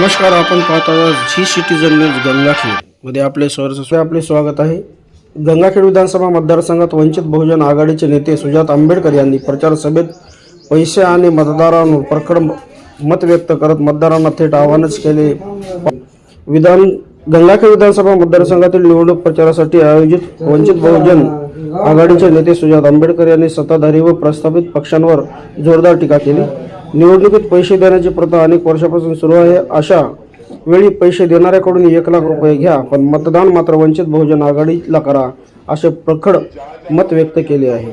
नमस्कार आपण पाहत आहात झी सिटीजन न्यूज गंगाखेड. मध्ये आपले आपले स्वागत आहे. गंगाखेड विधानसभा मतदारसंघात वंचित बहुजन आघाडीचे नेते सुजात आंबेडकर यांनी प्रचार सभेत पैसे आणि मतदारांवर प्रखर मत व्यक्त करत मतदारांना थेट आवाहनच केले. विधान गंगाखेड विधानसभा मतदारसंघातील निवडणूक प्रचारासाठी आयोजित वंचित बहुजन आघाडीचे नेते सुजात आंबेडकर यांनी सत्ताधारी व प्रस्थापित पक्षांवर जोरदार टीका केली. निवडणुकीत पैसे देण्याची प्रथा अनेक वर्षापासून सुरू आहे. अशा वेळी पैसे देणाऱ्याकडून एक लाख रुपये घ्या पण मतदान मात्र वंचित बहुजन आघाडीला करा असे प्रखड मत व्यक्त केले आहे.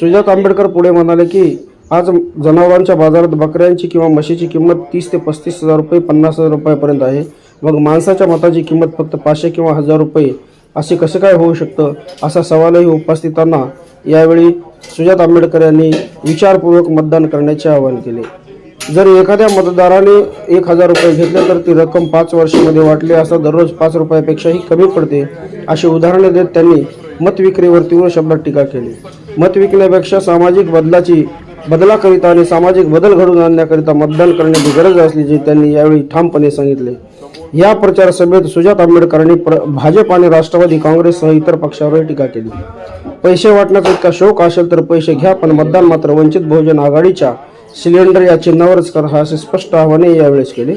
सुजात आंबेडकर पुढे म्हणाले की आज जनावरांच्या बाजारात बकऱ्यांची किंवा म्हशीची किंमत तीस ते पस्तीस हजार रुपये पन्नास हजार रुपयापर्यंत आहे. मग माणसाच्या मताची किंमत फक्त पाचशे किंवा हजार रुपये असे कसं काय होऊ शकतं? असा सवालही उपस्थितांना यावेळी सुजात आंबेडकर यांनी विचारपूर्वक मतदान करण्याचे आवाहन केले. जर एखाद्या मतदाराने एक हजार रुपये घेतले तर ती रक्कम पाच वर्षामध्ये वाटली असता दररोज पाच रुपयापेक्षाही कमी पडते अशी उदाहरणे देत त्यांनी मत विक्रीवर तीव्र शब्दात टीका केली. मत विकण्यापेक्षा सामाजिक बदलाची बदलाकरिता आणि सामाजिक बदल घडवून आणण्याकरिता मतदान करण्याची गरज असल्याचे त्यांनी यावेळी ठामपणे सांगितले. या प्रचार सभेत सुजात आंबेडकरांनी प्र भाजप आणि राष्ट्रवादी काँग्रेससह इतर पक्षावरही टीका केली. पैसे वाटण्याचा इतका शोक असेल तर पैसे घ्या पण मतदान मात्र वंचित बहुजन आघाडीच्या सिलेंडर या चिन्हावरच करा असे स्पष्ट आव्हाने यावेळेस केले.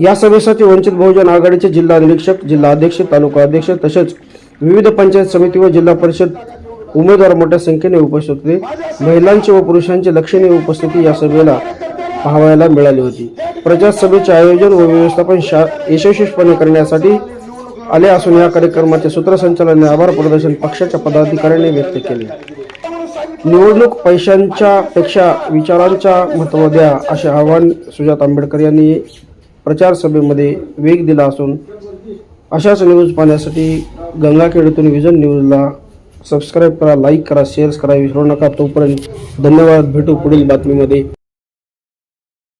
या सभेसाठी वंचित बहुजन आघाडीचे जिल्हा निरीक्षक जिल्हा अध्यक्ष तालुका अध्यक्ष तसेच विविध पंचायत समिती व जिल्हा परिषद उमेदवार मोठ्या संख्येने उपस्थित होते. महिलांची व पुरुषांची लक्षणीय उपस्थिती या सभेला पाहायला मिळाली होती. प्रचारसभेचे आयोजन व व्यवस्थापन शा यशस्वीपणे करण्यासाठी आले असून या कार्यक्रमाचे सूत्रसंचालन आभार प्रदर्शन पक्षाच्या पदाधिकाऱ्यांनी व्यक्त केले. निवडणूक पैशांच्या पेक्षा विचारांच्या महत्त्व द्या असे आवाहन सुजात आंबेडकर यांनी प्रचारसभेमध्ये वेग दिला असून अशाच न्यूज पाहण्यासाठी गंगाखेडीतून विजन न्यूजला सबस्क्राईब करा लाईक करा शेअर्स करा. विसरू नका तोपर्यंत धन्यवाद. भेटू पुढील बातमीमध्ये.